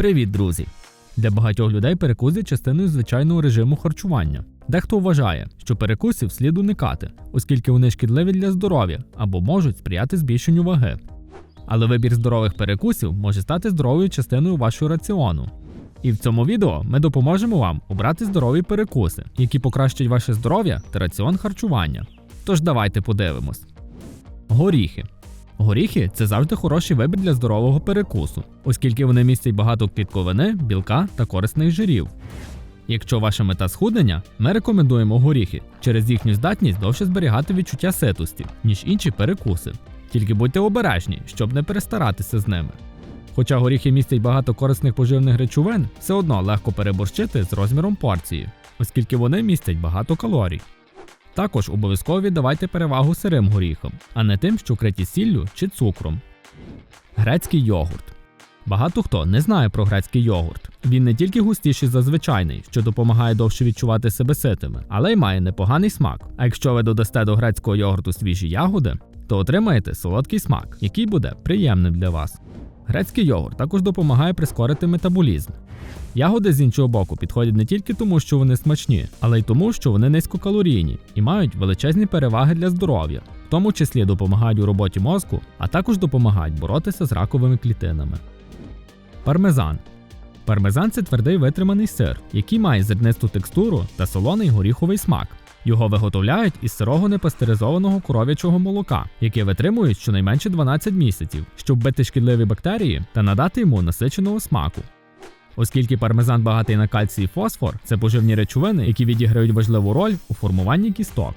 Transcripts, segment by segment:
Привіт, друзі! Для багатьох людей перекус є частиною звичайного режиму харчування. Дехто вважає, що перекусів слід уникати, оскільки вони шкідливі для здоров'я або можуть сприяти збільшенню ваги. Але вибір здорових перекусів може стати здоровою частиною вашого раціону. І в цьому відео ми допоможемо вам обрати здорові перекуси, які покращать ваше здоров'я та раціон харчування. Тож давайте подивимось. Горіхи. Горіхи це завжди хороший вибір для здорового перекусу, оскільки вони містять багато клітковини, білка та корисних жирів. Якщо ваша мета схуднення, ми рекомендуємо горіхи через їхню здатність довше зберігати відчуття ситості, ніж інші перекуси. Тільки будьте обережні, щоб не перестаратися з ними. Хоча горіхи містять багато корисних поживних речовин, все одно легко переборщити з розміром порції, оскільки вони містять багато калорій. Також обов'язково віддавайте перевагу сирим горіхам, а не тим, що вкриті сіллю чи цукром. Грецький йогурт. Багато хто не знає про грецький йогурт. Він не тільки густіший за звичайний, що допомагає довше відчувати себе ситими, але й має непоганий смак. А якщо ви додасте до грецького йогурту свіжі ягоди, то отримаєте солодкий смак, який буде приємним для вас. Грецький йогурт також допомагає прискорити метаболізм. Ягоди з іншого боку підходять не тільки тому, що вони смачні, але й тому, що вони низькокалорійні і мають величезні переваги для здоров'я, в тому числі допомагають у роботі мозку, а також допомагають боротися з раковими клітинами. Пармезан. Пармезан це твердий витриманий сир, який має зернисту текстуру та солоний горіховий смак. Його виготовляють із сирого непастеризованого коров'ячого молока, яке витримують щонайменше 12 місяців, щоб бити шкідливі бактерії та надати йому насиченого смаку. Оскільки пармезан багатий на кальцій і фосфор, це поживні речовини, які відіграють важливу роль у формуванні кісток.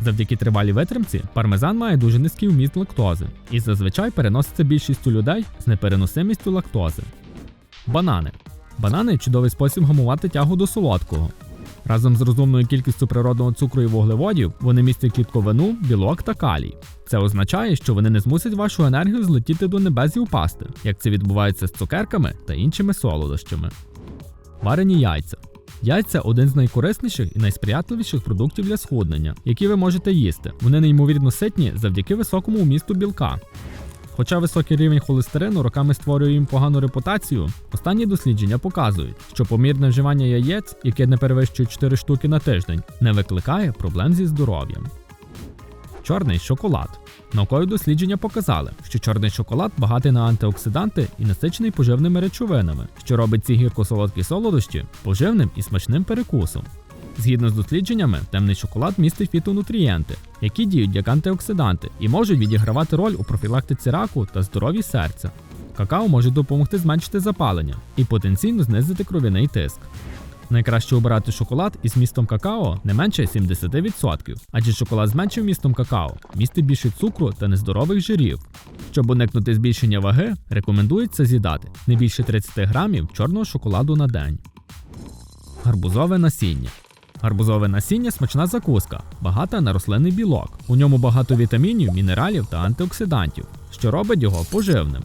Завдяки тривалій витримці, пармезан має дуже низький вміст лактози і зазвичай переноситься більшістю людей з непереносимістю лактози. Банани. Банани чудовий спосіб гамувати тягу до солодкого. Разом з розумною кількістю природного цукру і вуглеводів вони містять клітковину, білок та калій. Це означає, що вони не змусять вашу енергію злетіти до небес і упасти, як це відбувається з цукерками та іншими солодощами. Варені яйця. Яйця один з найкорисніших і найсприятливіших продуктів для схуднення, які ви можете їсти. Вони неймовірно ситні завдяки високому вмісту білка. Хоча високий рівень холестерину роками створює їм погану репутацію, останні дослідження показують, що помірне вживання яєць, яке не перевищує 4 штуки на тиждень, не викликає проблем зі здоров'ям. Чорний шоколад. Наукові дослідження показали, що чорний шоколад багатий на антиоксиданти і насичений поживними речовинами, що робить ці гірко-солодкі солодощі поживним і смачним перекусом. Згідно з дослідженнями, темний шоколад містить фітонутрієнти, які діють як антиоксиданти і можуть відігравати роль у профілактиці раку та здоров'ї серця. Какао може допомогти зменшити запалення і потенційно знизити кров'яний тиск. Найкраще обирати шоколад із містом какао не менше 70%, адже шоколад з меншим містом какао містить більше цукру та нездорових жирів. Щоб уникнути збільшення ваги, рекомендується з'їдати не більше 30 грамів чорного шоколаду на день. Гарбузове насіння. Гарбузове насіння смачна закуска, багата на рослинний білок. У ньому багато вітамінів, мінералів та антиоксидантів, що робить його поживним.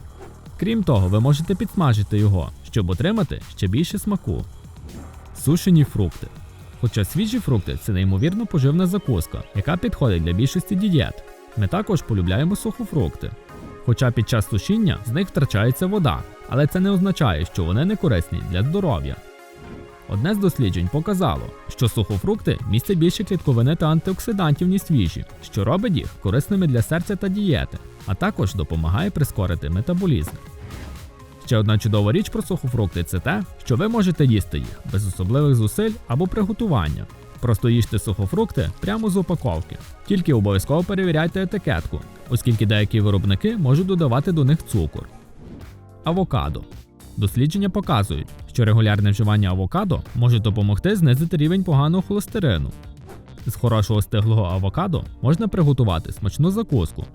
Крім того, ви можете підсмажити його, щоб отримати ще більше смаку. Сушені фрукти. Хоча свіжі фрукти це неймовірно поживна закуска, яка підходить для більшості дієт. Ми також полюбляємо сухофрукти. Хоча під час сушіння з них втрачається вода, але це не означає, що вони не корисні для здоров'я. Одне з досліджень показало, що сухофрукти містять більше клітковини та антиоксидантів, ніж свіжі, що робить їх корисними для серця та дієти, а також допомагає прискорити метаболізм. Ще одна чудова річ про сухофрукти це те, що ви можете їсти їх без особливих зусиль або приготування. Просто їжте сухофрукти прямо з упаковки. Тільки обов'язково перевіряйте етикетку, оскільки деякі виробники можуть додавати до них цукор. Авокадо. Дослідження показують, що регулярне вживання авокадо може допомогти знизити рівень поганого холестерину. З хорошого стиглого авокадо можна приготувати смачну закуску.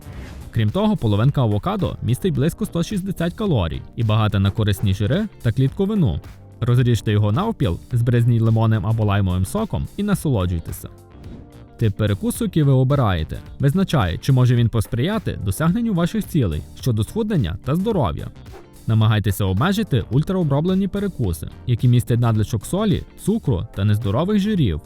Крім того, половинка авокадо містить близько 160 калорій і багата на корисні жири та клітковину. Розріжте його навпіл, збризніть лимонним або лаймовим соком і насолоджуйтеся. Тип перекусу, який ви обираєте, визначає, чи може він посприяти досягненню ваших цілей щодо схуднення та здоров'я. Намагайтеся обмежити ультраоброблені перекуси, які містять надлишок солі, цукру та нездорових жирів.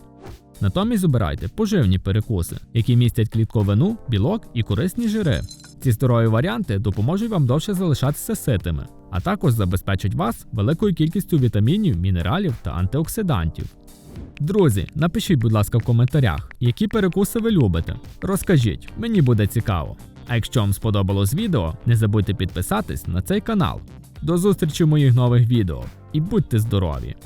Натомість обирайте поживні перекуси, які містять клітковину, білок і корисні жири. Ці здорові варіанти допоможуть вам довше залишатися ситими, а також забезпечать вас великою кількістю вітамінів, мінералів та антиоксидантів. Друзі, напишіть, будь ласка, в коментарях, які перекуси ви любите. Розкажіть, мені буде цікаво. А якщо вам сподобалось відео, не забудьте підписатись на цей канал. До зустрічі в моїх нових відео і будьте здорові!